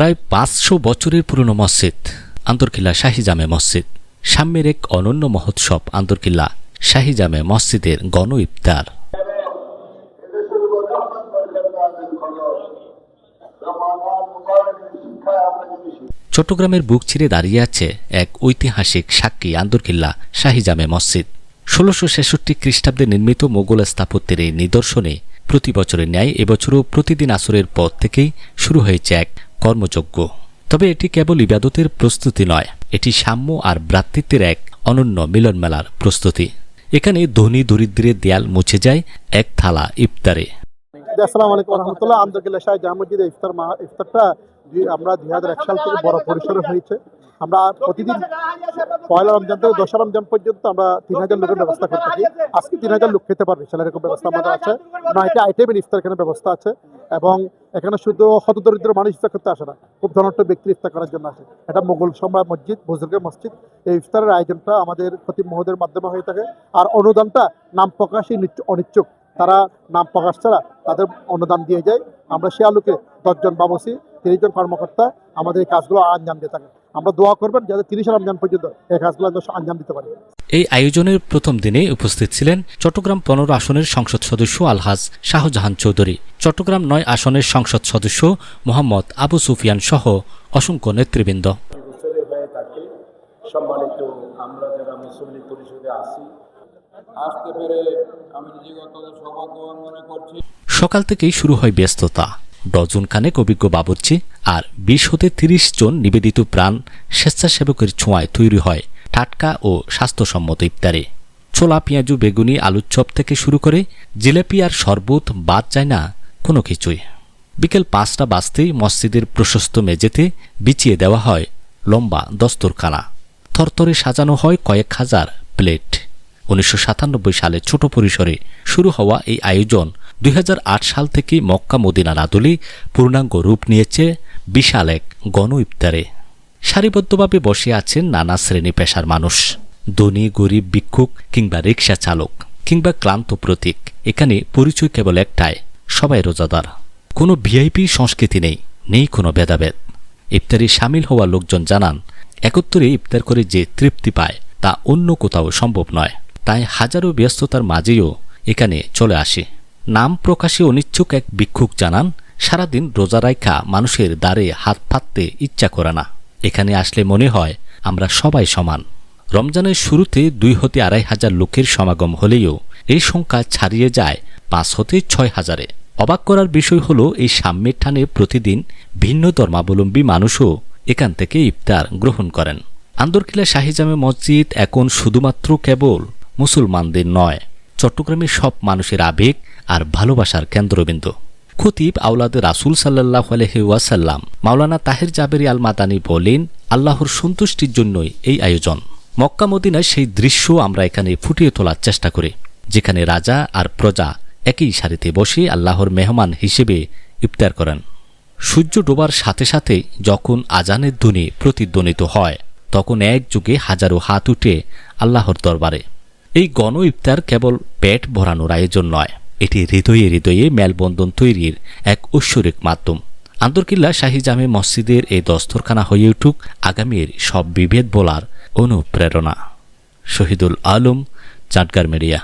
প্রায় পাঁচশো বছরের পুরনো মসজিদ আন্দরকিল্লা শাহী জামে মসজিদ। সাম্যের এক অনন্য মহোৎসব আন্দরকিল্লা শাহী জামে মসজিদের গণ ইফতার। চট্টগ্রামের বুক ছিঁড়ে দাঁড়িয়ে আছে এক ঐতিহাসিক সাক্ষী আন্দরকিল্লা শাহী জামে মসজিদ। ষোলোশো ছেষট্টি খ্রিস্টাব্দে নির্মিত মোগল স্থাপত্যের এই নিদর্শনে প্রতি বছরের ন্যায় এবছরও প্রতিদিন আসরের পর থেকেই শুরু হয়েছে এক কর্মযজ্ঞ তবে এটি কেবল ইবাদতের প্রস্তুতি নয়, এটি সাম্য আর ভ্রাতৃত্বের এক অনন্য মিলনমেলার প্রস্তুতি। এখানে ধনী দরিদ্রের দেয়াল মুছে যায় এক থালা ইফতারে। আসসালামু আলাইকুম রহমতুল্লাহ আন্দরকিল্লা শাহ জামজিদ ইফতার ইফতারটা আমরা দুই হাজার এক সাল থেকে বড় পরিসরে হয়েছে। আমরা প্রতিদিন পয়লা রমজান থেকে দশরা রমজান পর্যন্ত আমরা তিন হাজার লোকের ব্যবস্থা করে থাকি আজকে তিন হাজার লোক খেতে পারবে সেটা এরকম ব্যবস্থা আমাদের আছে। নয়টা আইটেমের ইফতার এখানে ব্যবস্থা আছে এবং এখানে শুধু হতদরিদ্র মানুষ ইফতার করতে আসে না, খুব ধনাঢ্য ব্যক্তি ইফতার করার জন্য আসে। এটা মোগল সম্রাট মসজিদ, বুজুর্গের মসজিদ। এই ইফতারের আয়োজনটা আমাদের খতিব মহোদের মাধ্যমে হয়ে থাকে। আর অনুদানটা নাম প্রকাশই নিচ্ছ- অনিচ্ছুক। তারা নাম প্রকাশ ছাড়া তাদের অনুদান দিয়ে যায়। আমরা সে আলোকে দশজন বাবসি তিরিশ জন কর্মকর্তা আমাদের এই কাজগুলো আঞ্জাম দিয়ে থাকে আমরা দোয়া করবেন যাতে তিরিশে রমজান পর্যন্ত এই কাজগুলো আঞ্জাম দিতে পারি। এই আয়োজনের প্রথম দিনে উপস্থিত ছিলেন চট্টগ্রাম পনেরো আসনের সংসদ সদস্য আলহাজ শাহজাহান চৌধুরী। চট্টগ্রাম নয় আসনের সংসদ সদস্য মোহাম্মদ আবু সুফিয়ান সহ অসংখ্য নেতৃবৃন্দ। সম্মানিত আমরা যারা মুসল্লি পরিষদে আসতে পেরে আমি নিজেকে অত্যন্ত সৌভাগ্যবান মনে করছি। সকাল থেকেই শুরু হয় ব্যস্ততা। ডজন খানেক অভিজ্ঞ বাবুর্চি আর বিশ হতে তিরিশ জন নিবেদিত প্রাণ স্বেচ্ছাসেবকের ছোঁয়ায় তৈরি হয় টাটকা ও স্বাস্থ্যসম্মত ইফতারে। ছোলা, পেঁয়াজু, বেগুনি, আলুর চপ থেকে শুরু করে জিলেপি আর শরবত বাদ যায় না কোনো কিছুই। বিকেল পাঁচটা বাজতেই মসজিদের প্রশস্ত মেঝেতে বিছিয়ে দেওয়া হয় লম্বা দস্তরখানা। থরথরে সাজানো হয় কয়েক হাজার প্লেট। উনিশশো সাতানব্বই সালে ছোট পরিসরে শুরু হওয়া এই আয়োজন দুই হাজার আট সাল থেকে মক্কা মদিনার আদলে পূর্ণাঙ্গ রূপ নিয়েছে বিশাল এক গণ ইফতারে সারিবদ্ধভাবে বসে আছেন নানা শ্রেণি পেশার মানুষ। ধনী, গরিব, ভিক্ষুক কিংবা রিক্সা চালক কিংবা ক্লান্ত প্রতীক, এখানে পরিচয় কেবল একটাই, সবাই রোজাদার। কোনো ভিআইপি সংস্কৃতি নেই নেই কোনো ভেদাভেদ। ইফতারে সামিল হওয়া লোকজন জানান, একত্রে ইফতার করে যে তৃপ্তি পায়, তা অন্য কোথাও সম্ভব নয়। তাই হাজারো ব্যস্ততার মাঝেও এখানে চলে আসে। নাম প্রকাশে অনিচ্ছুক এক ভিক্ষুক জানান, সারাদিন রোজা রাইখা মানুষের দ্বারে হাত পাততে ইচ্ছা করে না। এখানে আসলে মনে হয় আমরা সবাই সমান। রমজানের শুরুতে দুই হতে আড়াই হাজার লোকের সমাগম হলেও এই সংখ্যা ছাড়িয়ে যায় পাঁচ হতে ছয় হাজারে। অবাক করার বিষয় হলো এই সাম্যের টানে প্রতিদিন ভিন্ন ধর্মাবলম্বী মানুষও এখান থেকে ইফতার গ্রহণ করেন। আন্দরকিলা শাহিজামে মসজিদ এখন শুধুমাত্র কেবল মুসলমানদের নয়। চট্টগ্রামের সব মানুষের আবেগ আর ভালোবাসার কেন্দ্রবিন্দু। খতিব আউলাদ রাসুল সাল্লাহ ওয়াসাল্লাম, মাওলানা তাহের জাবেরি আল মাদানি বলেন, আল্লাহর সন্তুষ্টির জন্যই এই আয়োজন। মক্কা মদিনায় সেই দৃশ্য আমরা এখানে ফুটিয়ে তোলার চেষ্টা করি, যেখানে রাজা আর প্রজা একই সারিতে বসে আল্লাহর মেহমান হিসেবে ইফতার করেন। সূর্য ডোবার সাথে সাথে যখন আজানের ধ্বনি প্রতিধ্বনিত হয়, তখন এক যুগে হাজারো হাত উঠে আল্লাহর দরবারে। এই গণ ইফতার কেবল পেট ভরানোর আয়োজন নয়, এটি হৃদয়ে হৃদয়ে মেলবন্ধন তৈরির এক ঐশ্বরিক মাধ্যম। আন্তর্কিল্লা শাহী জামে মসজিদের এই দস্তরখানা হয়ে উঠুক আগামীর সব বিভেদ বলার অনুপ্রেরণা। শহীদুল আলম, চাটগার মিডিয়া।